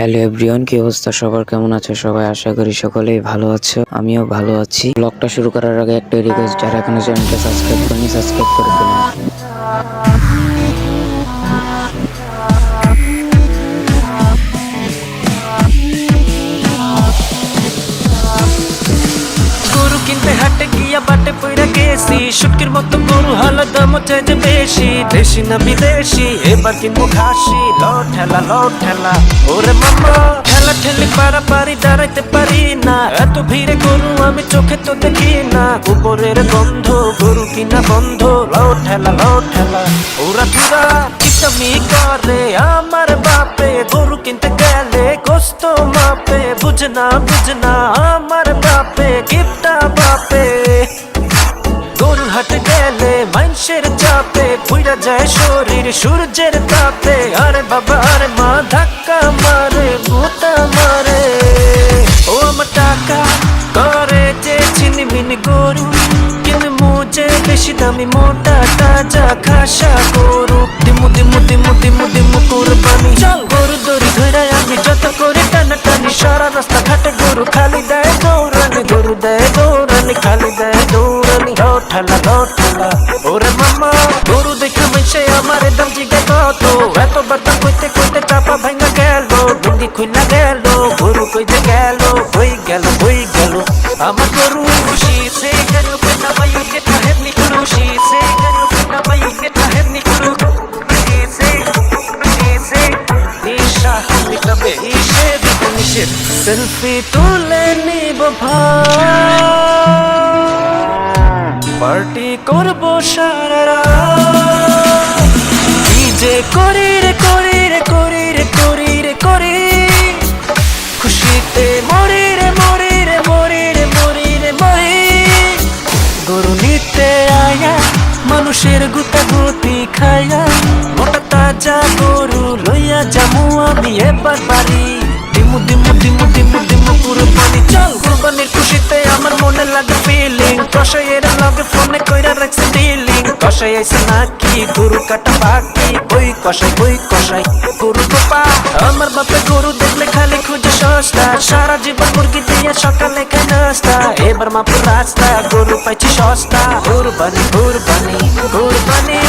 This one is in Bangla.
হ্যালো এভরিওয়ান, কি অবস্থা? সবার কেমন আছে? সবাই আশা করি সকলেই ভালো আছো, আমিও ভালো আছি। ব্লগটা শুরু করার আগে একটা রিকোয়েস্ট যারা এখনও চ্যানেলটা সাবস্ক্রাইব করেনি সাবস্ক্রাইব করে ফেলুন। কিনতে হাটে গিয়া বাটে পইরা গেছি। শুটকির মতো গরু হলো দাম চাই যে বেশি। দেশি না বিদেশি, এবার কিনবো খাসি। লো ঠেলা লো ঠেলা। ওরে মামা, ঠেলা ঠেলি পারা পারি দাঁড়াইতে পারি না। এত ভিড়ে গরু আমি চোখে তো দেখি না। গোবরের গন্ধ, গরু কিনা বন্ধ। লো ঠেলা লো ঠেলা। ওরা ধুরা কিতামি করে, আমার বাপে গরু কিনতে গেলে গোস্ত মাপে। বুঝনা বুঝনা, আমার বাপে গিফটা পুইরা যায় শরীর, সূর্যের তাপে। আরে বাবা, আরে মা, ধাক্কা মারে ভূতা মারে। ও আমার টাকা করে যে চিনি মিনি গরু কিন্তু মুজে বেশি দামি মোটা তাজা খাসা গরু। দিমু দিমু দিমু দিমু দিমু কুরবানি। চল গরু দড়ি ধরে আমি যত করে টানা টানি, সারা রাস্তা ঘাটে গরু খালি দেয়, দৌড়ানি, গরু দেয়, দৌড়ানি, খালি দেয়, দৌড়ানি। ঠালা ঠালা। কত এত বার্তা কইতে কইতে চাপা ভাঙা গেল। ডুঙ্গি খুইলা গেল, গরু কইতে গেল, হই গেল হই গেল। আমার গরু খুশি সে গেল কেনা বায়ু কে তাহেবনি খুশি সে গেল কেনা বায়ু কে তাহেবনি খুশি সে সে নিশা নিকবে দিব নিষেধ সেলফি তুলে নিব ভাই। পার্টি করব সারা। যে করি রে করি রে করি রে করি রে, করি। খুশিতে মরি রে মরি রে মরি রে মরি রে, মরি। গরু নিতে আয়া, মানুষের গুতা গুতি খায়া। মোটা তাজা গরু লইয়া জামু আমি এবার বাড়ি। দিমু দিমু দিমু দিমু দিমু কুরবানি চল কুরবানির খুশিতে আমার মনে লাগে ফিলিং কষাইয়ের লগে ফোনে কইরা রাখছে ডিলিং কষাই আইছে নাকি, গরু কাটা বাকি কষাই বই কষাই? গরু গোপা আমার বাপে গরু দেখলে খালি খুঁজে সস্তা। সারা জীবন মুরগি দিয়ে সকালে খাই নাস্তা। এবার মাপুর রাস্তা, গরু পাইছি সস্তা। গরু বানি গরু বানি গরু খুশি